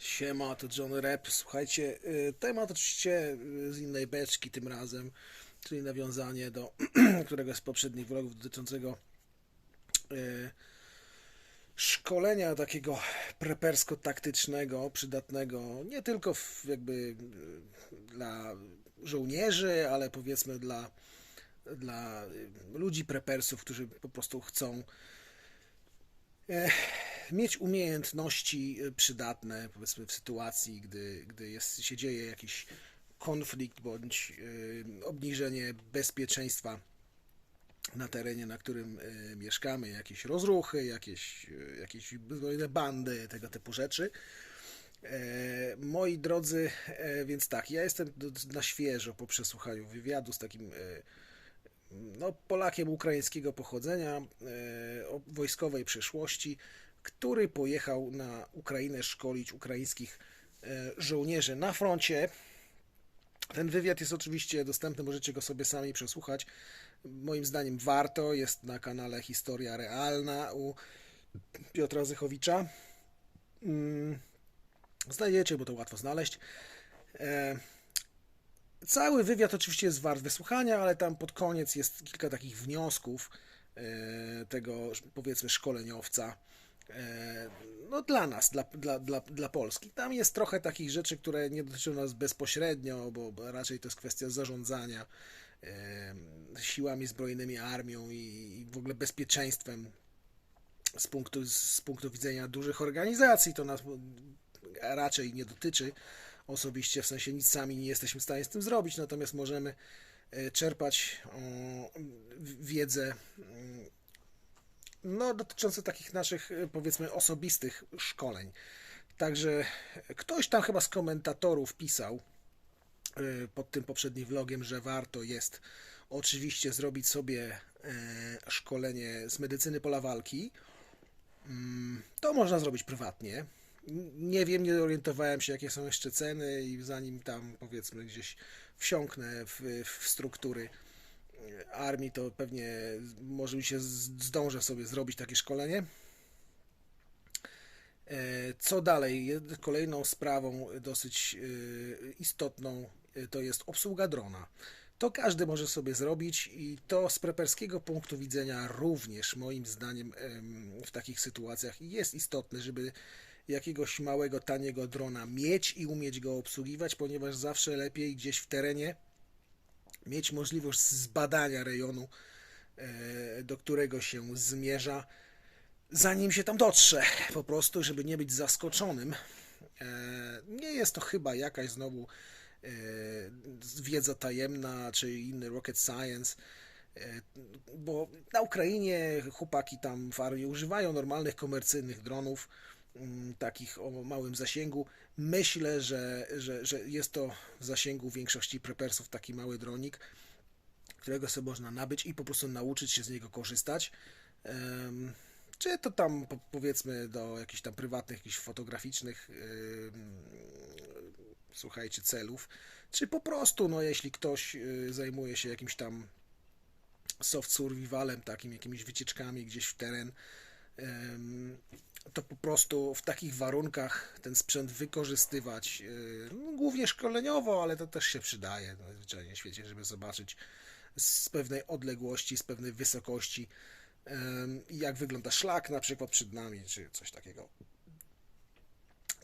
Siema, to John Rep. Słuchajcie, y, temat oczywiście y, z innej beczki tym razem, czyli nawiązanie do któregoś z poprzednich vlogów dotyczącego y, szkolenia takiego prepersko-taktycznego, przydatnego nie tylko jakby dla żołnierzy, ale powiedzmy dla, dla ludzi prepersów, którzy po prostu chcą mieć umiejętności y, przydatne, powiedzmy, w sytuacji, gdy, gdy jest, się dzieje jakiś konflikt bądź y, obniżenie bezpieczeństwa na terenie, na którym y, mieszkamy, jakieś rozruchy, jakieś, jakieś zbrojne bandy, tego typu rzeczy. E, moi drodzy, e, więc tak, ja jestem na świeżo po przesłuchaniu wywiadu z takim e, no, Polakiem ukraińskiego pochodzenia, e, o wojskowej przeszłości, który pojechał na Ukrainę szkolić ukraińskich e, żołnierzy na froncie. Ten wywiad jest oczywiście dostępny, możecie go sobie sami przesłuchać. Moim zdaniem warto, jest na kanale Historia Realna u Piotra Zychowicza. Mm, Znajdziecie, bo to łatwo znaleźć. Cały wywiad oczywiście jest wart wysłuchania, ale tam pod koniec jest kilka takich wniosków e, tego, powiedzmy, szkoleniowca. e, No dla nas, dla, dla, dla, dla Polski. Tam jest trochę takich rzeczy, które nie dotyczą nas bezpośrednio, bo raczej to jest kwestia zarządzania e, siłami zbrojnymi, armią i w ogóle bezpieczeństwem z punktu, z punktu widzenia dużych organizacji. To nas raczej nie dotyczy osobiście, w sensie nic sami nie jesteśmy w stanie z tym zrobić, natomiast możemy e, czerpać wiedzę mm, no, dotyczącą takich naszych, e, powiedzmy, osobistych szkoleń. Także ktoś tam chyba z komentatorów pisał e, pod tym poprzednim vlogiem, że warto jest oczywiście zrobić sobie szkolenie z medycyny pola walki. Mm, To można zrobić prywatnie. Nie wiem, nie orientowałem się, jakie są jeszcze ceny, i zanim tam powiedzmy gdzieś wsiąknę w, w struktury armii, to pewnie może mi się zdążę sobie zrobić takie szkolenie. E, Co dalej? Kolejną sprawą dosyć e, istotną e, to jest obsługa drona. To każdy może sobie zrobić i to z preperskiego punktu widzenia również moim zdaniem em, w takich sytuacjach jest istotne, żeby jakiegoś małego, taniego drona. Mieć i umieć go obsługiwać, ponieważ zawsze lepiej gdzieś w terenie mieć możliwość zbadania rejonu, e, do którego się zmierza, zanim się tam dotrze, po prostu, żeby nie być zaskoczonym. E, Nie jest to chyba jakaś znowu e, wiedza tajemna czy inny rocket science, bo na Ukrainie chłopaki tam w armii używają normalnych komercyjnych dronów, takich o małym zasięgu. Myślę, że, że, że jest to w zasięgu większości prepersów taki mały dronik, którego sobie można nabyć i po prostu nauczyć się z niego korzystać. Czy to tam po- powiedzmy do jakichś tam prywatnych, jakichś fotograficznych słuchajcie celów, czy po prostu no jeśli ktoś y, zajmuje się jakimś tam soft survivalem, takim jakimiś wycieczkami gdzieś w teren, to po prostu w takich warunkach ten sprzęt wykorzystywać, y, no, głównie szkoleniowo, ale to też się przydaje no, zwyczajnie w świecie, żeby zobaczyć z pewnej odległości, z pewnej wysokości, jak wygląda szlak na przykład przed nami, czy coś takiego.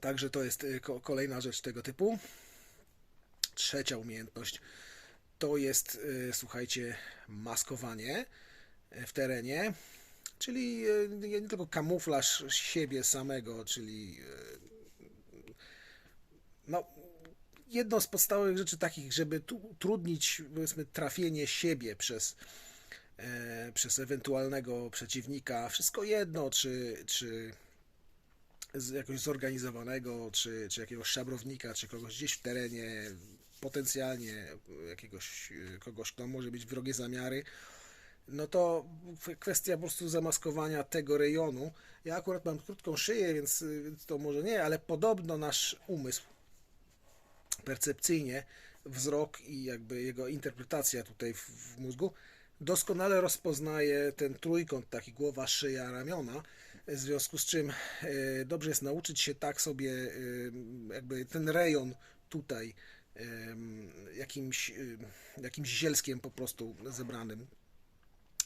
Także to jest ko- kolejna rzecz tego typu. Trzecia umiejętność to jest, y, słuchajcie, maskowanie w terenie, czyli y, nie tylko kamuflaż siebie samego, czyli y, no, jedną z podstawowych rzeczy takich, żeby tu utrudnić powiedzmy trafienie siebie przez, e, przez ewentualnego przeciwnika, wszystko jedno, czy, czy z jakoś zorganizowanego, czy, czy jakiegoś szabrownika, czy kogoś gdzieś w terenie, potencjalnie jakiegoś e, kogoś, kto może mieć wrogie zamiary, no to kwestia po prostu zamaskowania tego rejonu. Ja akurat mam krótką szyję, więc, to może nie, ale podobno nasz umysł percepcyjnie wzrok i jakby jego interpretacja tutaj w, w mózgu doskonale rozpoznaje ten trójkąt, taki głowa, szyja, ramiona, W związku z czym e, dobrze jest nauczyć się tak sobie e, jakby ten rejon tutaj em, jakimś, e, jakimś zielskiem po prostu zebranym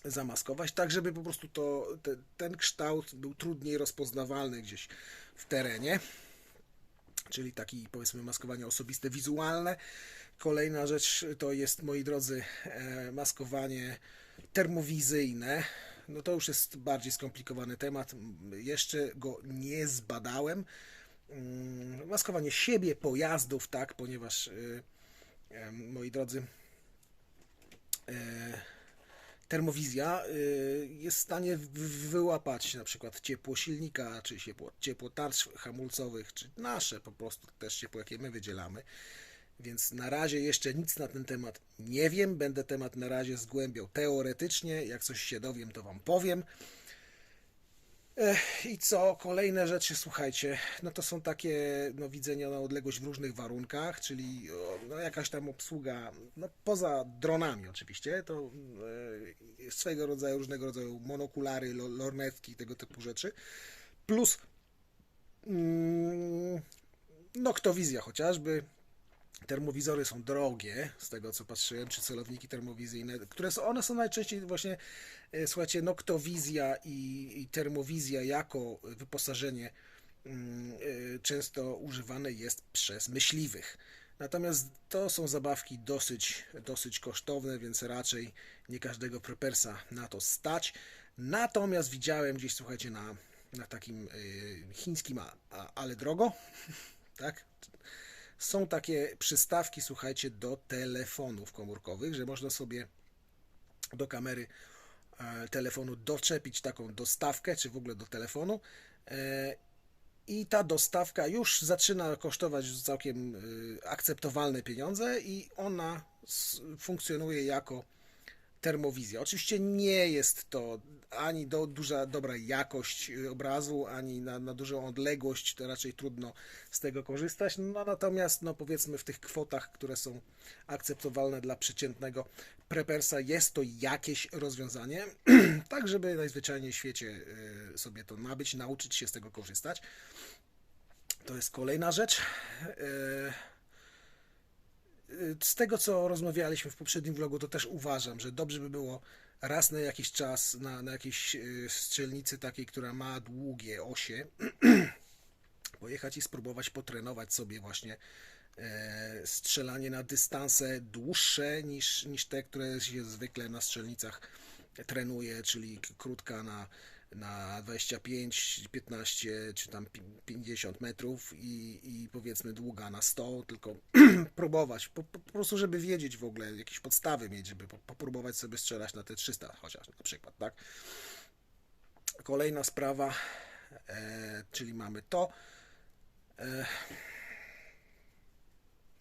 zamaskować, tak żeby po prostu to, te, ten kształt był trudniej rozpoznawalny gdzieś w terenie. Czyli taki powiedzmy maskowanie osobiste, wizualne. Kolejna rzecz to jest, moi drodzy, e, maskowanie termowizyjne. No to już jest bardziej skomplikowany temat. Jeszcze go nie zbadałem. Mm, Maskowanie siebie, pojazdów, tak, ponieważ e, e, moi drodzy, e, termowizja y, jest w stanie wyłapać na przykład ciepło silnika, czy ciepło, ciepło tarcz hamulcowych, czy nasze po prostu też ciepło, jakie my wydzielamy. Więc na razie jeszcze nic na ten temat nie wiem. Będę temat na razie zgłębiał teoretycznie. Jak coś się dowiem, to Wam powiem. I co? Kolejne rzeczy, słuchajcie, no to są takie no, widzenia na odległość w różnych warunkach, czyli no, jakaś tam obsługa, no poza dronami oczywiście, to e, swego rodzaju, różnego rodzaju monokulary, lo- lornetki, tego typu rzeczy, plus mm, noktowizja chociażby, termowizory są drogie, z tego co patrzyłem, czy celowniki termowizyjne, które są, one są najczęściej właśnie, e, słuchajcie, noktowizja i, i termowizja jako wyposażenie mm, e, często używane jest przez myśliwych. Natomiast to są zabawki dosyć, dosyć kosztowne, więc raczej nie każdego prepersa na to stać. Natomiast widziałem gdzieś, słuchajcie, na, na takim e, chińskim, a, ale drogo, tak? Są takie przystawki, słuchajcie, do telefonów komórkowych, że można sobie do kamery e, telefonu doczepić taką dostawkę, czy w ogóle do telefonu. e, I ta dostawka już zaczyna kosztować całkiem e, akceptowalne pieniądze, i ona funkcjonuje jako termowizja. Oczywiście nie jest to ani do, duża, dobra jakość y, obrazu, ani na, na dużą odległość, to raczej trudno z tego korzystać. No, natomiast, no, powiedzmy, w tych kwotach, które są akceptowalne dla przeciętnego prepersa, jest to jakieś rozwiązanie, tak żeby najzwyczajniej w świecie y, sobie to nabyć, nauczyć się z tego korzystać. To jest kolejna rzecz. Y, z tego, co rozmawialiśmy w poprzednim vlogu, to też uważam, że dobrze by było raz na jakiś czas na, na jakiejś y, strzelnicy takiej, która ma długie osie, pojechać i spróbować potrenować sobie właśnie e, strzelanie na dystanse dłuższe niż, niż te, które się zwykle na strzelnicach trenuje, czyli krótka na, na 25, 15 czy tam pi- 50 metrów i, i powiedzmy długa na 100, tylko próbować, po, po prostu żeby wiedzieć w ogóle, jakieś podstawy mieć, żeby po- popróbować sobie strzelać na te 300 chociaż na przykład, tak? Kolejna sprawa, e, czyli mamy to. E,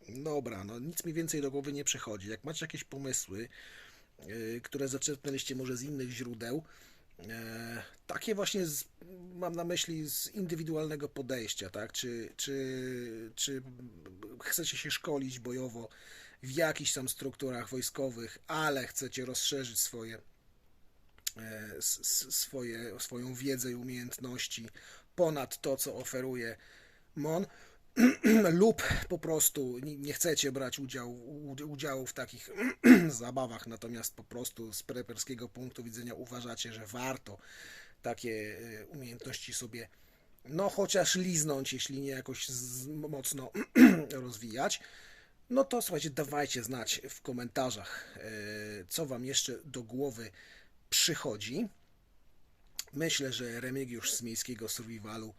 dobra, no nic mi więcej do głowy nie przychodzi. Jak macie jakieś pomysły, e, które zaczerpnęliście może z innych źródeł, takie właśnie z, mam na myśli z indywidualnego podejścia, tak? Czy, czy, czy chcecie się szkolić bojowo w jakichś tam strukturach wojskowych, ale chcecie rozszerzyć swoje e, swoje, swoją wiedzę i umiejętności ponad to, co oferuje MON, lub po prostu nie chcecie brać udziału, w takich zabawach, natomiast po prostu z preperskiego punktu widzenia uważacie, że warto takie e, umiejętności sobie no chociaż liznąć, jeśli nie jakoś z, mocno rozwijać, no to słuchajcie, dawajcie znać w komentarzach, e, co Wam jeszcze do głowy przychodzi. Myślę, że Remigiusz z miejskiego survivalu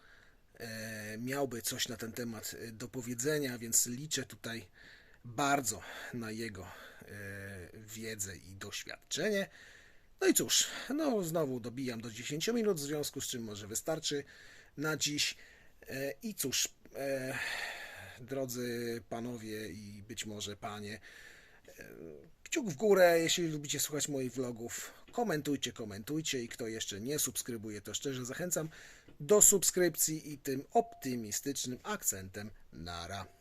miałby coś na ten temat e, do powiedzenia, więc liczę tutaj bardzo na jego e, wiedzę i doświadczenie. No i cóż, no znowu dobijam do 10 minut, w związku z czym może wystarczy na dziś. E, I cóż, e, drodzy panowie i być może panie, kciuk w górę, jeśli lubicie słuchać moich vlogów. Komentujcie, komentujcie i kto jeszcze nie subskrybuje, to szczerze zachęcam do subskrypcji i tym optymistycznym akcentem nara.